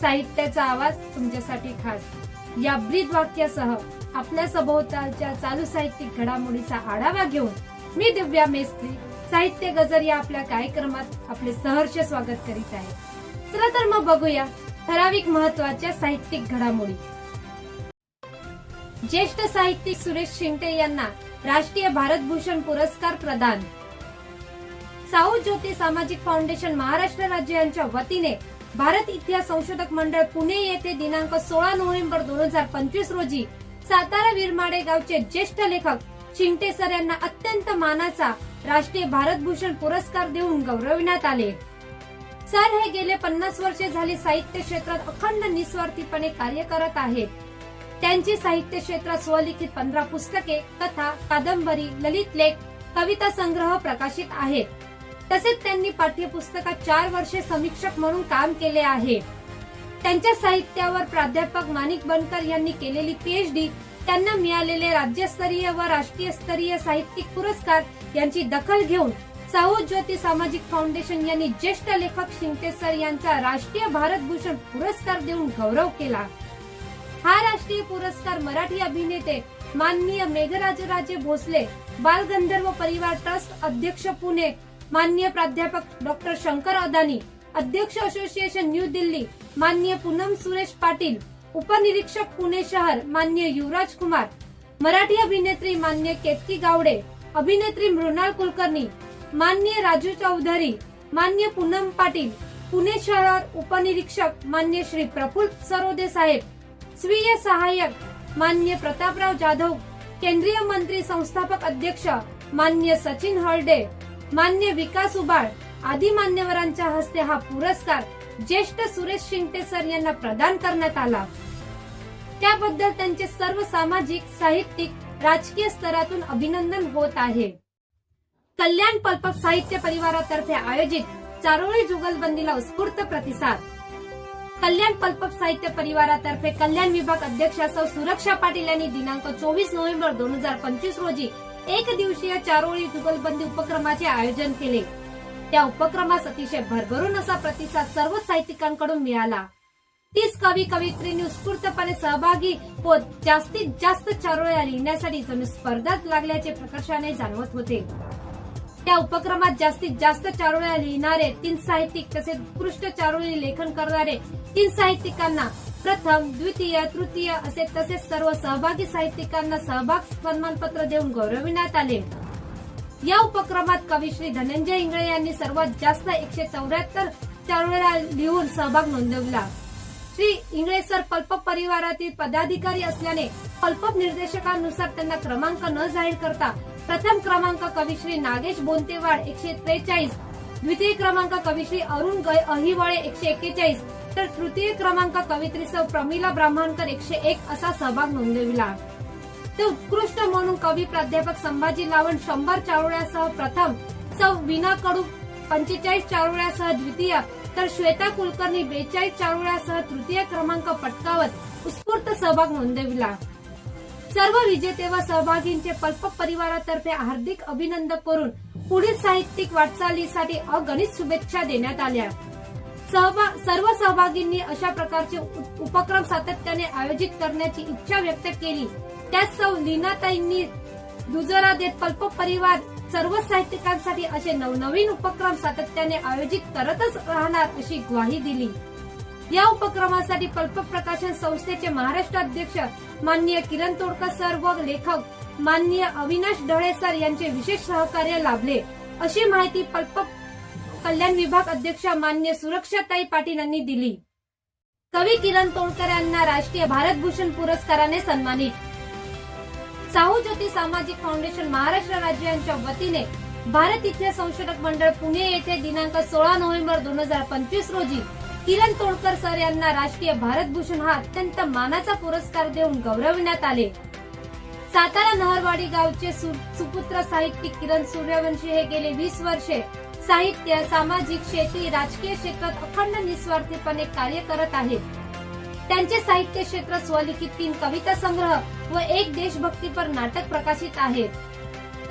साहित्याचा आवाज तुमच्यासाठी खास. या ब्रीद वाक्यासह आपल्या सभोवतालच्या चालू साहित्यिक घडामोडीचा आढावा घेऊन मी दिव्या मेस्त्री साहित्य गजर या आपल्या कार्यक्रमात आपले सहर्ष स्वागत करीत आहे. चला तर मग बघूया ठराविक महत्त्वाच्या साहित्यिक घडामोडी. ज्येष्ठ साहित्यिक सुरेश शिंगटे यांना राष्ट्रीय भारतभूषण पुरस्कार प्रदान. साऊ ज्योती सामाजिक फाउंडेशन महाराष्ट्र राज्य यांच्या वतीने भारत इतिहास संशोधक मंडळ पुणे येथे दिनांक सोळा नोव्हेंबर दोन हजार पंचवीस रोजी सातारा विरमाडे गावचे ज्येष्ठ लेखक शिंगटे सर यांना अत्यंत मानाचा राष्ट्रीय भारत भूषण पुरस्कार देऊन गौरविण्यात आले. सर हे गेले पन्नास वर्षे झाली साहित्य क्षेत्रात अखंड निस्वार्थीपणे कार्य करत आहेत. त्यांची साहित्य क्षेत्रात स्वलिखित पंधरा पुस्तके कथा कादंबरी ललित लेख कविता संग्रह प्रकाशित आहेत. तसेच त्यांनी पाठ्यपुस्तकात चार वर्षे समीक्षक म्हणून काम केले आहे. त्यांच्या साहित्यावर प्राध्यापक माणिक बनकर यांनी केलेली पीएचडी त्यांना मिळालेले राज्यस्तरीय व राष्ट्रीय स्तरीय साहित्यिक पुरस्कार यांची दखल घेऊन साहू ज्योती सामाजिक फाउंडेशन यांनी ज्येष्ठ लेखक शिंगटे सर यांचा राष्ट्रीय भारतभूषण पुरस्कार देऊन गौरव केला. हा राष्ट्रीय पुरस्कार मराठी अभिनेते माननीय मेघराजराजे भोसले बालगंधर्व परिवार ट्रस्ट अध्यक्ष पुणे माननीय प्राध्यापक डॉक्टर शंकर अदानी अध्यक्ष असोसिएशन न्यू दिल्ली माननीय पूनम सुरेश पाटील उपनिरीक्षक पुणे शहर मान्य युवराज कुमार मराठी अभिनेत्री मान्य केतकी गावडे अभिनेत्री मृणाल कुलकर्णी मान्य राजू चौधरी मान्य पूनम पाटील पुणे शहर उपनिरीक्षक मान्य श्री प्रफुल्ल सरोदे साहेब स्वीय सहाय्यक मान्य प्रतापराव जाधव केंद्रीय मंत्री संस्थापक अध्यक्ष मान्य सचिन हळडे मान्य विकास उबाळ आदी मान्यवरांच्या हस्ते हा पुरस्कार ज्येष्ठ सुरेश शिंगटे सर यांना प्रदान करण्यात आला. त्याबद्दल त्यांचे सर्व सामाजिक साहित्यिक राजकीय स्तरातून अभिनंदन होत आहे. कल्याण पल्पक साहित्य परिवारातर्फे आयोजित चारोळी जुगलबंदीला उत्स्फूर्त प्रतिसाद. कल्याण पल्पक साहित्य परिवारातर्फे कल्याण विभाग अध्यक्ष सौ सुरक्षा पाटील यांनी दिनांक चोवीस नोव्हेंबर दोन हजार पंचवीस रोजी एक दिवसीय चारोळी जुगलबंदी उपक्रमाचे आयोजन केले. त्या उपक्रमास अतिशय भरभरून असा प्रतिसाद सर्व साहित्यिकांकडून मिळाला. तीस कवी कवित्रींनी उत्स्फूर्तपणे सहभागी होत जास्तीत जास्त चारोळ्या लिहिण्यासाठी जणू स्पर्धाच लागल्याचे प्रकर्षाने जाणवत होते. त्या उपक्रमात जास्तीत जास्त चारोळ्या लिहिणारे तीन साहित्यिक तसेच उत्कृष्ट चारोळी लेखन करणारे तीन साहित्यिकांना प्रथम द्वितीय तृतीय असे तसेच सर्व सहभागी साहित्यिकांना सहभाग सन्मानपत्र देऊन गौरविण्यात आले. या उपक्रमात कवीश्री धनंजय इंगळे यांनी सर्वात जास्त एकशे चौऱ्याहत्तर चारोळ्या लिहून सहभाग नोंदवला. श्री इंगळे सर पल्प परिवारातील पदाधिकारी असल्याने पल्प निर्देशकांनुसार त्यांना क्रमांक न जाहीर करता प्रथम क्रमांक कवीश्री नागेश बोंतेवाड एकशे त्रेचाळीस द्वितीय क्रमांक कवीश्री अरुण ग- अहिवळे एकशे एक्केचाळीस तर तृतीय क्रमांक कवित्री सौ प्रमिला ब्राह्मणकर एकशे एक असा सहभाग नोंदविला. ते उत्कृष्ट म्हणून कवी प्राध्यापक संभाजी लावण शंभर चारोळ्यासह प्रथम सौ विना कडू पंचेचाळीस चारोळ्यासह द्वितीय तर श्वेता कुलकर्णी बेचाळीस चारोळ्यासह तृतीय क्रमांक पटकावत उत्स्फूर्त सहभाग नोंदविला. सर्व विजेते व सहभागींचे पल्प परिवारातर्फे हार्दिक अभिनंदन करून पुढील साहित्यिक वाटचालीसाठी अगणित शुभेच्छा देण्यात आल्या. सर्व सहभागींनी अशा प्रकारचे उप- उपक्रम सातत्याने आयोजित करण्याची इच्छा व्यक्त केली. त्यात सौ लीनाताईंनी दुजोरा देत पल्प परिवार सर्व साहित्यिकांसाठी असे नवनवीन उपक्रम सातत्याने आयोजित करतच राहणार अशी ग्वाही दिली. या उपक्रमासाठी पल्प प्रकाशन संस्थेचे महाराष्ट्र अध्यक्ष माननीय किरण तोडकर सर व लेखक माननीय अविनाश ढळे सर यांचे विशेष सहकार्य लाभले. अशी माहिती पल्पक कल्याण विभाग अध्यक्ष मान्य सुरक्षाताई पाटील यांनी दिली. कवी किरण तोडकर यांना राष्ट्रीय भारत भूषण पुरस्काराने सन्मानित. साहू ज्योती सामाजिक फाउंडेशन महाराष्ट्र राज्य यांच्या वतीने भारत इथल्या संशोधक मंडळ पुणे येथे दिनांक सोळा नोव्हेंबर दोन हजार पंचवीस रोजी किरण तोडकर सर यांना राष्ट्रीय भारत भूषण हा अत्यंत मानाचा पुरस्कार देऊन गौरविण्यात आले. सातारा नहरवाडी गावचे सुपुत्र साहित्यिक किरण सूर्यवंशी हे गेले वीस वर्षे साहित्य सामाजिक शेती राजकीय क्षेत्रात अखंड निस्वार्थीपणे कार्य करत आहेत. त्यांचे साहित्य क्षेत्र स्वलिखित तीन कविता संग्रह व एक देशभक्तीपर नाटक प्रकाशित आहेत.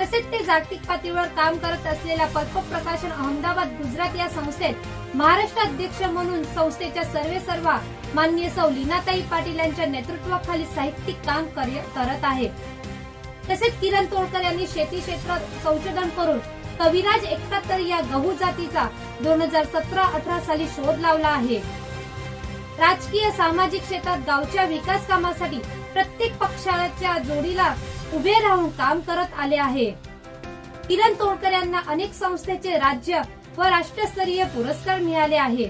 तसेच ते जागतिक पातळीवर काम करत असलेल्या पद्म प्रकाशन अहमदाबाद गुजरात या संस्थेत महाराष्ट्र अध्यक्ष म्हणून संस्थेच्या सर्वे सर्वा मान्य सौ लीनाताई पाटील यांच्या नेतृत्वाखाली साहित्यिक काम करत आहे तसेच किरण तोडकर यांनी शेती क्षेत्रात संशोधन करून कविराज एकाहत्तर या गहू जातीचा दोन हजार सतरा अठरा साली शोध लावला आहे. राजकीय सामाजिक क्षेत्रात गावच्या विकास कामासाठी प्रत्येक पक्षाच्या जोडीला उभे राहून काम करत आले आहे. किरण तोडकर यांना अनेक संस्थेचे राज्य व राष्ट्रस्तरीय पुरस्कार मिळाले आहे.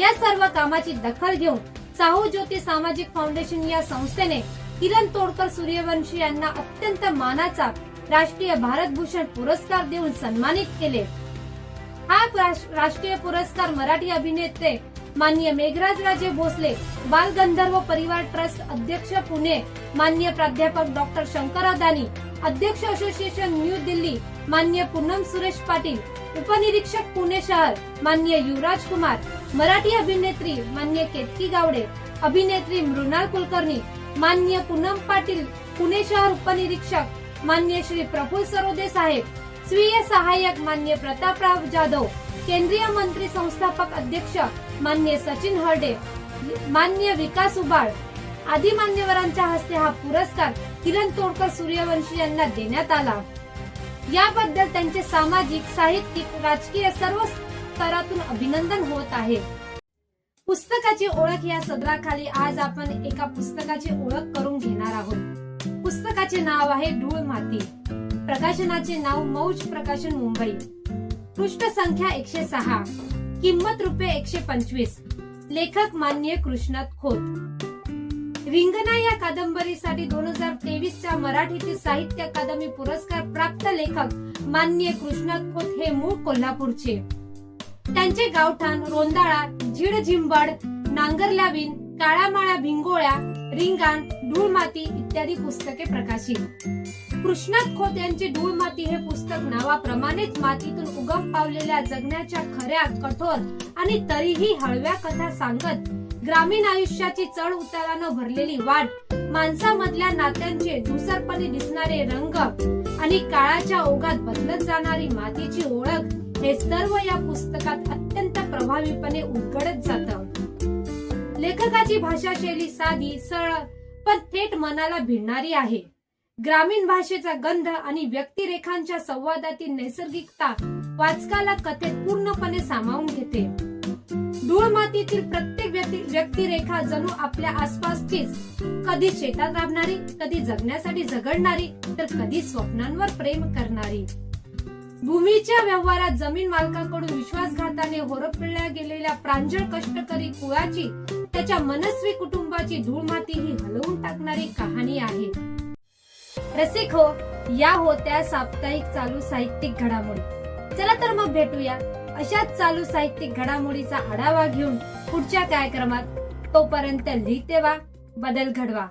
या सर्व कामाची दखल घेऊन साहू ज्योती सामाजिक फाउंडेशन या संस्थेने किरण तोडकर सूर्यवंशी यांना अत्यंत मानाचा राष्ट्रीय भारतभूषण पुरस्कार देऊन सन्मानित केले. हा राष्ट्रीय पुरस्कार मराठी अभिनेते मान्य मेघराज राजे भोसले बालगंधर्व परिवार ट्रस्ट अध्यक्ष पुणे मान्य प्राध्यापक डॉक्टर शंकर अदानी अध्यक्ष असोसिएशन न्यू दिल्ली मान्य पूनम सुरेश पाटील उपनिरीक्षक पुणे शहर मान्य युवराज कुमार मराठी अभिनेत्री मान्य केतकी गावडे अभिनेत्री मृणाल कुलकर्णी मान्य पूनम पाटील पुणे शहर उपनिरीक्षक मान्य श्री प्रफुल्ल सरोदे साहेब स्वीय सहाय्यक मान्य प्रतापराव जाधव केंद्रीय मंत्री संस्थापक अध्यक्ष मान्य सचिन हरडे मान्य विकास उबाळ आदी मान्यवरांच्या हस्ते हा पुरस्कार किरण तोडकर सूर्यवंशी यांना देण्यात आला. याबद्दल त्यांचे सामाजिक साहित्यिक राजकीय सर्व स्तरातून अभिनंदन होत आहे. पुस्तकाची ओळख या सदराखाली आज आपण एका पुस्तकाची ओळख करून घेणार आहोत. पुस्तकाचे नाव आहे धूळ माती. प्रकाशनाचे नाव मौज प्रकाशन मुंबई. पृष्ठ संख्या एकशे सहा. किंमत रुपये एकशे पंचवीस. लेखक मान्य कृष्णात खोत. रिंगणा या कादंबरीसाठी दोन हजार तेवीस च्या मराठीतील साहित्य अकादमी पुरस्कार प्राप्त लेखक मान्य कृष्णात खोत हे मूळ कोल्हापूरचे. त्यांचे गावठाण रोंदाळा झिड झिंबड नांगरलावीन काळामाळा भिंगोळ्या रिंगाण धूळ माती इत्यादी पुस्तके प्रकाशित. कृष्णात खोत यांचे धूळ माती हे पुस्तक नावाप्रमाणेच मातीतून उगम पावलेल्या जगण्याच्या खऱ्या कठोर आणि तरीही हळव्या कथा सांगत ग्रामीण आयुष्याची चढ उतारानं भरलेली वाट माणसामधल्या नात्यांचे धुसरपणे दिसणारे रंग आणि काळाच्या ओघात बदलत जाणारी मातीची ओळख हे सर्व या पुस्तकात अत्यंत प्रभावीपणे उलगडत जातं. लेखकाची भाषा शैली साधी सरळ पण थेट मनाला भिडणारी आहे. ग्रामीण भाषेचा गंध आणि व्यक्तिरेखांच्या संवादातील नैसर्गिकता वाचकाला कथेत पूर्णपणे सामावून घेते. धूळ मातीतील प्रत्येक व्यक्तिरेखा जणू आपल्या आसपासचीच. कधी शेतात राबणारी कधी जगण्यासाठी झगडणारी तर कधी स्वप्नांवर प्रेम करणारी. भूमीच्या व्यवहारात जमीन मालकाकडून विश्वासघाताने होरपळल्या गेलेल्या प्रांजळ कष्टकरी कुळाची त्याच्या मनस्वी कुटुंबाची धूळमाती ही हलवून टाकणारी कहाणी आहे. रसिक हो या होत्या साप्ताहिक चालू साहित्यिक घडामोडी. चला तर मग भेटूया. अशाच चालू साहित्यिक घडामोडीचा आढावा घेऊन पुढच्या कार्यक्रमात तोपर्यंत लिहिते वा बदल घडवा.